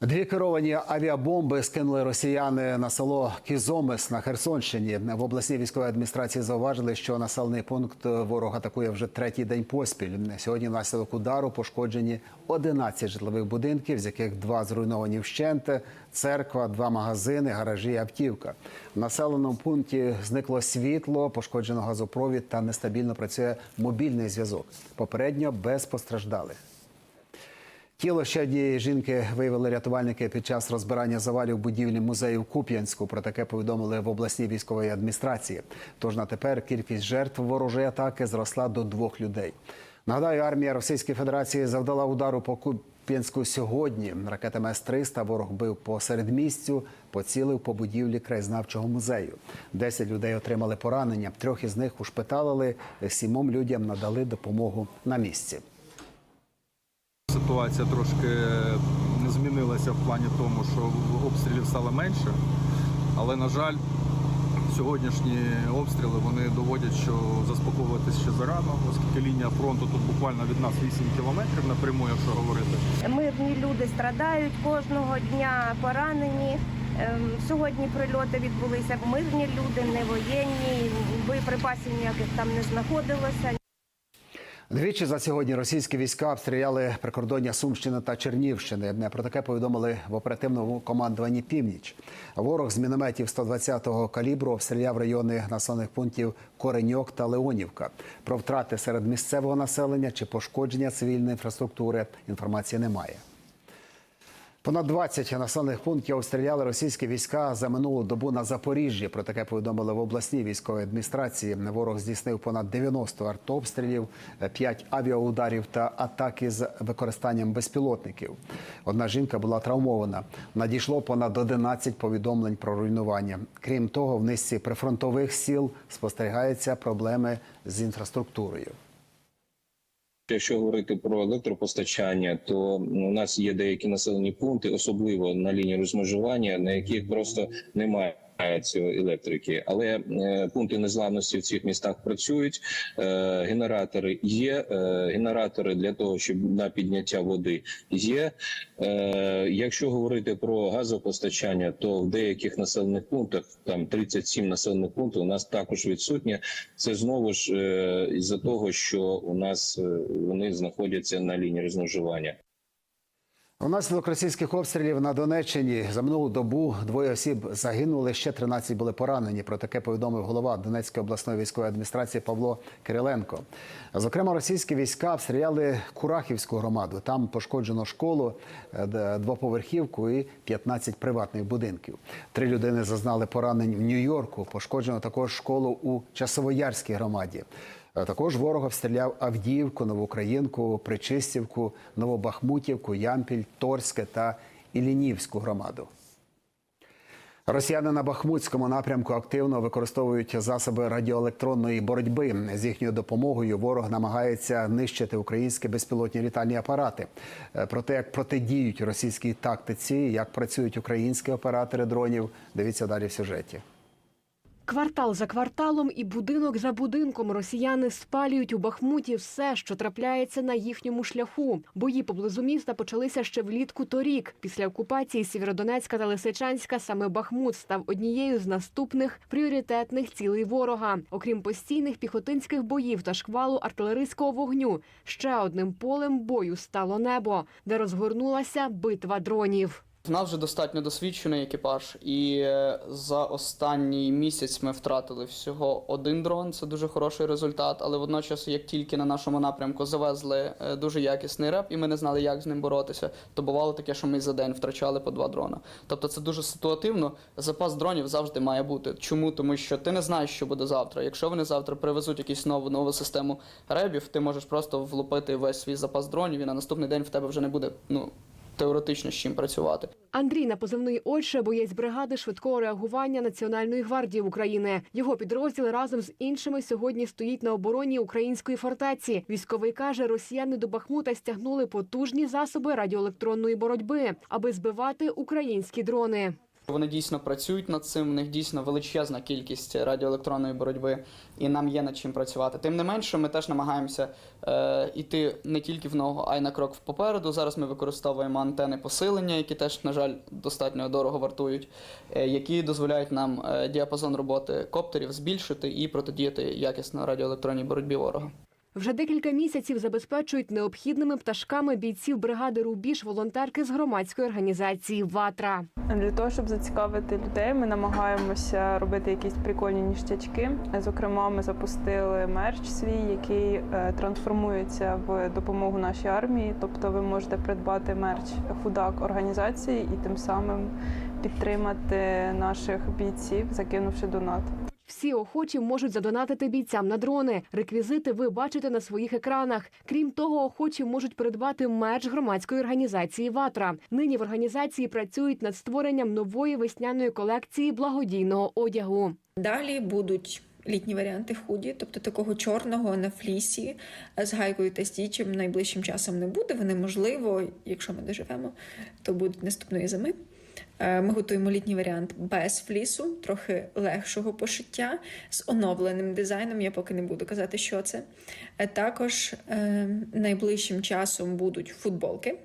Дві керовані авіабомби скинули росіяни на село Кізомис на Херсонщині. В обласній військовій адміністрації зауважили, що населений пункт ворог атакує вже третій день поспіль. Сьогодні внаслідок удару пошкоджені 11 житлових будинків, з яких два зруйновані вщент, церква, два магазини, гаражі, і автівка. В населеному пункті зникло світло, пошкоджено газопровід та нестабільно працює мобільний зв'язок. Попередньо без постраждалих. Тіло ще однієї жінки виявили рятувальники під час розбирання завалів будівлі музею в Куп'янську. Про таке повідомили в обласній військовій адміністрації. Тож на тепер кількість жертв ворожої атаки зросла до двох людей. Нагадаю, армія Російської Федерації завдала удару по Куп'янську сьогодні. Ракетами С-300 ворог бив по середмістю, поцілив по будівлі краєзнавчого музею. Десять людей отримали поранення. Трьох із них ушпиталили. Сімом людям надали допомогу на місці. Ситуація трошки змінилася в плані тому, що обстрілів стало менше, але, на жаль, сьогоднішні обстріли вони доводять, що заспокоюватися ще зарано, оскільки лінія фронту тут буквально від нас 8 кілометрів напряму, якщо говорити. Мирні люди страдають кожного дня, поранені. Ем, Сьогодні прильоти відбулися. Мирні люди, не воєнні, боєприпасів ніяких там не знаходилося. Двічі за сьогодні російські війська обстріляли прикордоння Сумщини та Чернівщини. Про таке повідомили в оперативному командуванні Північ. Ворог з мінометів 120-го калібру обстріляв райони населених пунктів Кореньок та Леонівка. Про втрати серед місцевого населення чи пошкодження цивільної інфраструктури інформації немає. Понад 20 населених пунктів обстріляли російські війська за минулу добу на Запоріжжі. Про таке повідомили в обласній військовій адміністрації. Ворог здійснив понад 90 артобстрілів, 5 авіаударів та атаки з використанням безпілотників. Одна жінка була травмована. Надійшло понад 11 повідомлень про руйнування. Крім того, в низці прифронтових сіл спостерігаються проблеми з інфраструктурою. Якщо говорити про електропостачання, то у нас є деякі населені пункти, особливо на лінії розмежування, на яких просто немає цієї електрики, але е, пункти незламності в цих містах працюють. Е, генератори є. Е, генератори для того, щоб на підняття води є. Якщо говорити про газопостачання, то в деяких населених пунктах там 37 населених пунктів у нас також відсутнє. Це знову ж із-за того, що у нас вони знаходяться на лінії розмежування. Внаслідок російських обстрілів на Донеччині за минулу добу двоє осіб загинули, ще 13 були поранені. Про таке повідомив голова Донецької обласної військової адміністрації Павло Кириленко. Зокрема, російські війська обстріляли Курахівську громаду. Там пошкоджено школу, е, двоповерхівку і 15 приватних будинків. Три людини зазнали поранень в Нью-Йорку. Пошкоджено також школу у Часовоярській громаді. Е, Також ворог обстріляв Авдіївку, Новоукраїнку, Причистівку, Новобахмутівку, Ямпіль, Торське та Ілінівську громаду. Росіяни на Бахмутському напрямку активно використовують засоби радіоелектронної боротьби. З їхньою допомогою ворог намагається нищити українські безпілотні літальні апарати. Е, Про те, як протидіють російській тактиці, як працюють українські оператори дронів, дивіться далі в сюжеті. Квартал за кварталом і будинок за будинком росіяни спалюють у Бахмуті все, що трапляється на їхньому шляху. Бої поблизу міста почалися ще влітку торік. Після окупації Сєвєродонецька та Лисичанська саме Бахмут став однією з наступних пріоритетних цілей ворога. Окрім постійних піхотинських боїв та шквалу артилерійського вогню, ще одним полем бою стало небо, де розгорнулася битва дронів. В нас вже достатньо досвідчений екіпаж, і е, за останній місяць ми втратили всього один дрон. Це дуже хороший результат. Але водночас, як тільки на нашому напрямку завезли е, дуже якісний реп, і ми не знали, як з ним боротися, то бувало таке, що ми за день втрачали по два дрона. Тобто це дуже ситуативно. Запас дронів завжди має бути. Чому? Тому що ти не знаєш, що буде завтра. Якщо вони завтра привезуть якусь нову нову систему ребів, ти можеш просто влупити весь свій запас дронів, і на наступний день в тебе вже не буде ну теоретично з чим працювати. Андрій на позивний Ольше боєць бригади швидкого реагування Національної гвардії України. Його підрозділ разом з іншими сьогодні стоїть на обороні української фортеці. Військовий каже, росіяни до Бахмута стягнули потужні засоби радіоелектронної боротьби, аби збивати українські дрони. Вони дійсно працюють над цим. В них дійсно величезна кількість радіоелектронної боротьби, і нам є над чим працювати. Тим не менше, ми теж намагаємося е, йти не тільки в ногу, а й на крок попереду. Зараз ми використовуємо антени посилення, які теж, на жаль, достатньо дорого вартують, е, які дозволяють нам е, діапазон роботи коптерів збільшити і протидіяти якісно радіоелектронній боротьбі ворога. Вже декілька місяців забезпечують необхідними пташками бійців бригади Рубіж волонтерки з громадської організації Ватра. Для того, щоб зацікавити людей, ми намагаємося робити якісь прикольні ніштячки. Зокрема, ми запустили мерч свій, який е, трансформується в допомогу нашій армії. Тобто, ви можете придбати мерч худак організації і тим самим підтримати наших бійців, закинувши донат. Всі охочі можуть задонатити бійцям на дрони. Реквізити ви бачите на своїх екранах. Крім того, охочі можуть придбати мерч громадської організації Ватра. Нині в організації працюють над створенням нової весняної колекції благодійного одягу. Далі будуть літні варіанти худі, тобто такого чорного на флісі з гайкою та стічем найближчим часом не буде. Вони можливо, якщо ми доживемо, то будуть наступної зими. Е, Ми готуємо літній варіант без флісу, трохи легшого пошиття з оновленим дизайном. Я поки не буду казати, що це. Е, Також е, найближчим часом будуть футболки.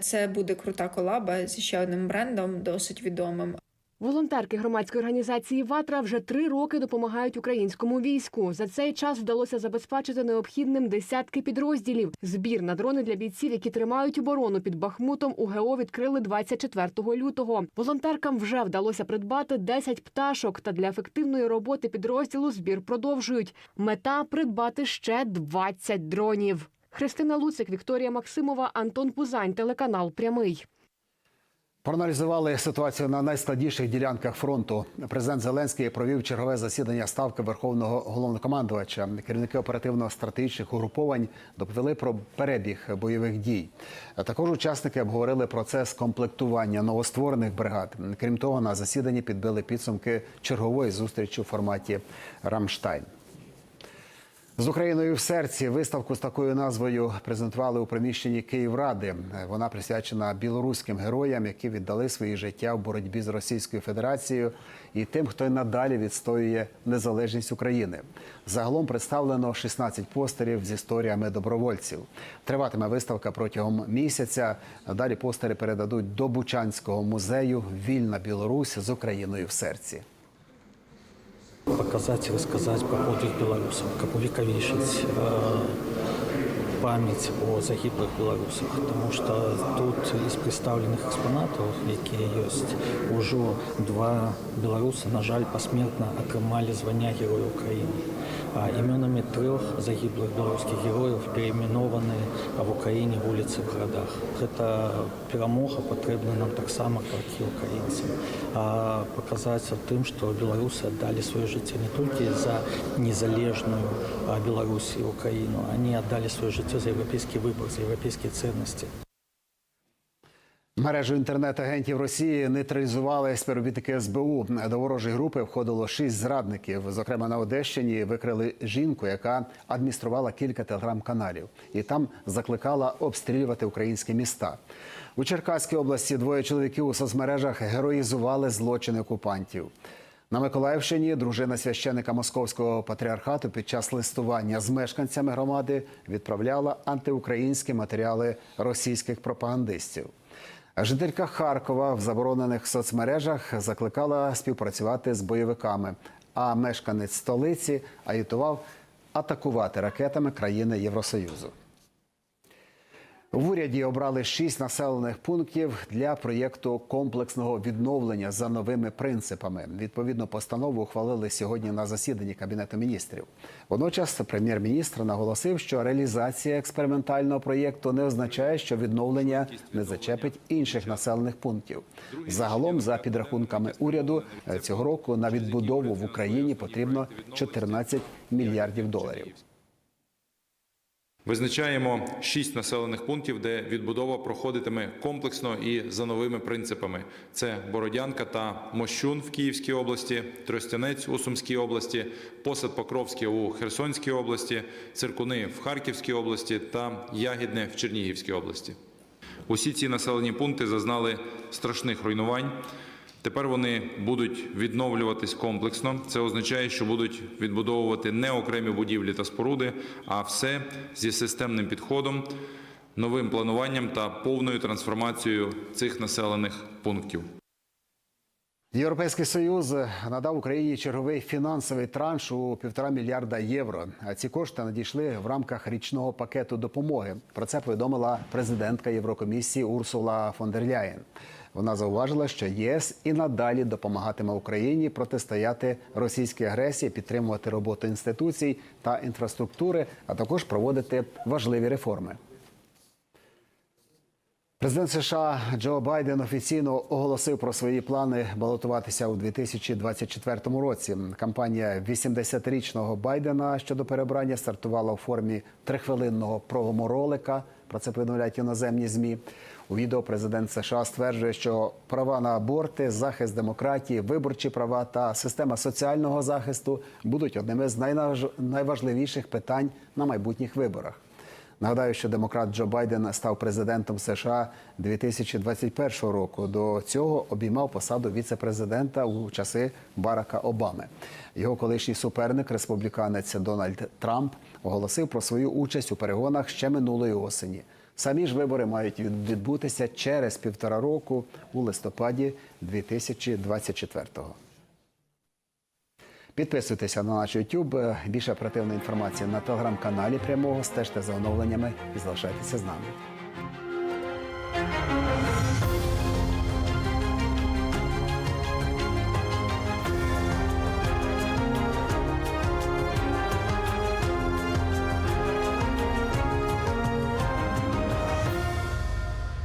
Це буде крута колаба зі ще одним брендом, досить відомим. Волонтерки громадської організації Ватра вже три роки допомагають українському війську. За цей час вдалося забезпечити необхідним десятки підрозділів. Збір на дрони для бійців, які тримають оборону під Бахмутом, УГО відкрили 24 лютого. Волонтеркам вже вдалося придбати 10 пташок. Та для ефективної роботи підрозділу збір продовжують. Мета придбати ще 20 дронів. Христина Луцик, Вікторія Максимова, Антон Пузань, телеканал Прямий. Проаналізували ситуацію на найскладніших ділянках фронту. Президент Зеленський провів чергове засідання ставки верховного головнокомандувача. Керівники оперативно-стратегічних угруповань доповіли про перебіг бойових дій. Також учасники обговорили процес комплектування новостворених бригад. Крім того, на засіданні підбили підсумки чергової зустрічі у форматі Рамштайн. З Україною в серці виставку з такою назвою презентували у приміщенні Київради. Вона присвячена білоруським героям, які віддали свої життя в боротьбі з Російською Федерацією і тим, хто надалі відстоює незалежність України. Загалом представлено 16 постерів з історіями добровольців. Триватиме виставка протягом місяця. Далі постери передадуть до Бучанського музею Вільна Білорусь з Україною в серці показать и рассказать про подвиг белорусов, как увековечить э, память о загиблых белорусах. Потому что тут из представленных экспонатов, які есть, уже два белоруса, на жаль, посмертно отримали звання Героя України. А іменами трьох загиблих білоруських героїв перейменовані в Україні вулиці в городах. Це перемога потрібна нам так само, як і українцям. А показати тим, що білоруси віддали своє життя не тільки за незалежну Білорусь і Україну, вони віддали своє життя за європейський вибір, за європейські цінності. Мережу інтернет-агентів Росії нейтралізували співробітники СБУ. До ворожої групи входило шість зрадників. Зокрема, на Одещині викрили жінку, яка адмініструвала кілька телеграм-каналів, і там закликала обстрілювати українські міста. У Черкаській області двоє чоловіків у соцмережах героїзували злочини окупантів. На Миколаївщині дружина священика Московського патріархату під час листування з мешканцями громади відправляла антиукраїнські матеріали російських пропагандистів. Жителька Харкова в заборонених соцмережах закликала співпрацювати з бойовиками, а мешканець столиці агітував атакувати ракетами країни Євросоюзу. В уряді обрали шість населених пунктів для проєкту комплексного відновлення за новими принципами. Відповідну постанову ухвалили сьогодні на засіданні кабінету міністрів. Водночас прем'єр-міністр наголосив, що реалізація експериментального проєкту не означає, що відновлення не зачепить інших населених пунктів. Загалом, за підрахунками уряду, цього року на відбудову в Україні потрібно 14 мільярдів доларів. Визначаємо шість населених пунктів, де відбудова проходитиме комплексно і за новими принципами: це Бородянка та Мощун в Київській області, Тростянець у Сумській області, Посад Покровське у Херсонській області, Циркуни в Харківській області та Ягідне в Чернігівській області. Усі ці населені пункти зазнали страшних руйнувань. Тепер вони будуть відновлюватись комплексно. Це означає, що будуть відбудовувати не окремі будівлі та споруди, а все зі системним підходом, новим плануванням та повною трансформацією цих населених пунктів. Європейський союз надав Україні черговий фінансовий транш у півтора мільярда євро. А ці кошти надійшли в рамках річного пакету допомоги. Про це повідомила президентка Єврокомісії Урсула фон дер Ляєн. Вона зауважила, що ЄС і надалі допомагатиме Україні протистояти російській агресії, підтримувати роботу інституцій та інфраструктури, а також проводити важливі реформи. Президент США Джо Байден офіційно оголосив про свої плани балотуватися у 2024 році. Кампанія 80-річного Байдена щодо перебрання стартувала у формі трихвилинного прогоморолика. Про це повідомляють іноземні змі. У відео президент США стверджує, що права на аборти, захист демократії, виборчі права та система соціального захисту будуть одними з найважливіших питань на майбутніх виборах. Нагадаю, що демократ Джо Байден став президентом США 2021 року. До цього обіймав посаду віце-президента у часи Барака Обами. Його колишній суперник, республіканець Дональд Трамп, оголосив про свою участь у перегонах ще минулої осені. Самі ж вибори мають відбутися через півтора року у листопаді 2024-го. Підписуйтеся на наш YouTube. Більше оперативної інформації на телеграм-каналі прямого. Стежте за оновленнями і залишайтеся з нами.